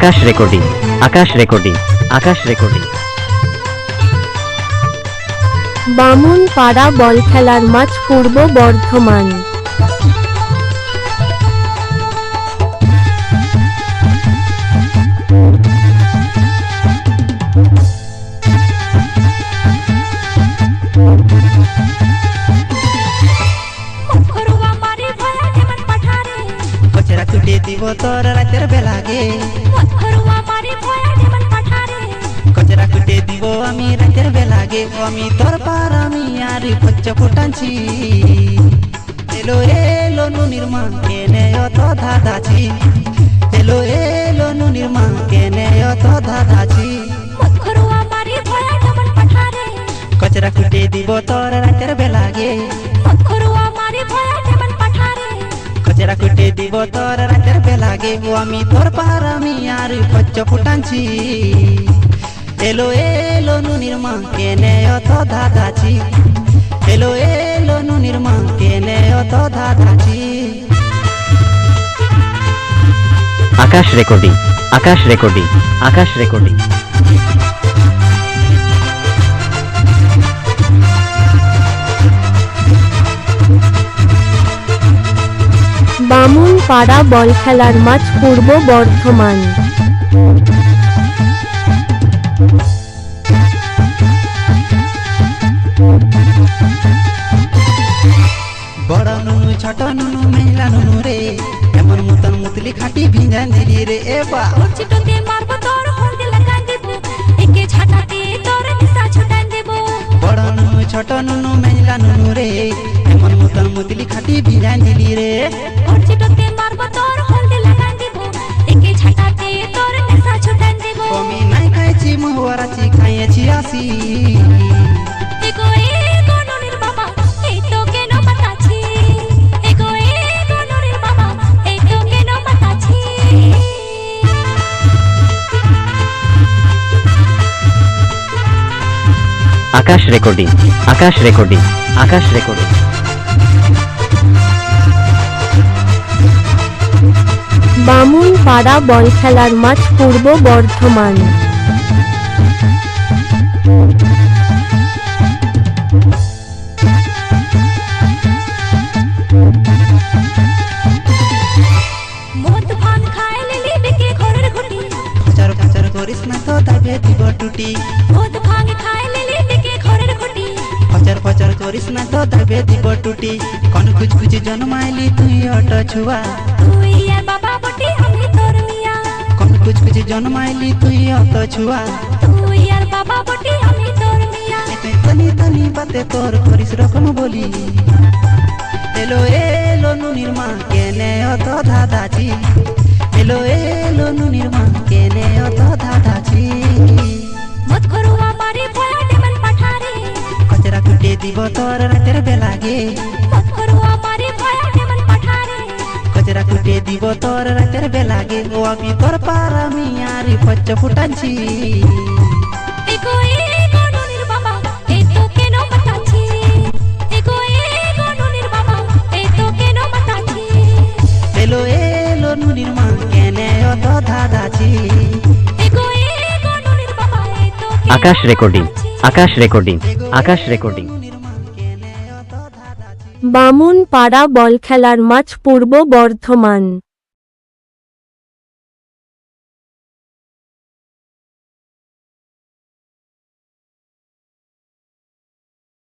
Akash recording Akash recording Akash recording. বামুন পাড়া বল খেলার মাঠ পূর্ব বর্ধমান। কুটে দিব তোর রাতের বেলাগে। কচরা কুটে দিব আমি রাতের বেলাগে। আমি তোর পার আমি আর পচ্চ ফুটানছি এলো এলো নু নির্মা কেনে অত ধাঁধাছি এলো এলো নু নির্মা কেনে অত ধাঁধাছি কচরা কুটে দিব তোর রাতের বেলাগে। কুটে দিব তোর রাতের বেলাগে ও আমি? তোর পার আমি আর পচ্চ ফুটানছি এলো এলো নু নির্মা কেনে অত ধাঁধাছি এলো এলো নু নির্মা কেনে অত ধাঁধাছি Akash recording Akash recording Akash recording. বামুন পাড়া বল খেলার মাঠ পূর্ব বর্ধমান। বড় নুনু ছোট নুনু মেলা নুনু রে এমন মতন মুতলি খাটি দিলি রে এ বা। চিটোতে মারবো তোর হলদে লাগাই দেব একে ঝাঁটাতে তোর ছুটাই দেব বড় নুনু ছোট নুনু মেলা নুনু রে এমন মতন মুতলি খাটি দিলি রে। খাইয়েছি আসি। Akash recording Akash recording Akash recording. বামুন পাড়া বল খেলার মাঠ পূর্ব বর্ধমান। করিস না তো তবে দিব টুটি মদ ভাঙ খায় লিলি বিকে ঘরের ঘুটি। ফচার ফচার করিস না তো তবে দিব টুটি। কোন কুচ কুচ জন্মাইলি তুই অট ছুয়া। তুই বাবা বটি আমি তোর মিয়া কোন কুচ কুচ জন্মাইলি তুই অত ছুয়া? তুই আর বাবা বটি আমি তোর মিয়া তুই তনি তনি বাতে তোর করিস রকম বলি। এলো এলো নুনির মা কেনে অত ধাঁধাছি এলো এলো নুনির মা কেনে অত ধাঁধাছি মদ ঘরুয়া মারি ভয়া ডেমন পাঠারে। কচরা কুটে দিব তোর রাতের বেলাগে। দিব তোর রাতের বেলাগে ও আমি তোর পার আমি আর পচ্চ এলো এলো নুনির মা কেনে অত ধাঁধাছি Akash recording Akash recording Akash recording. বামুন পাড়া বল খেলার মাঠ পূর্ব বর্ধমান।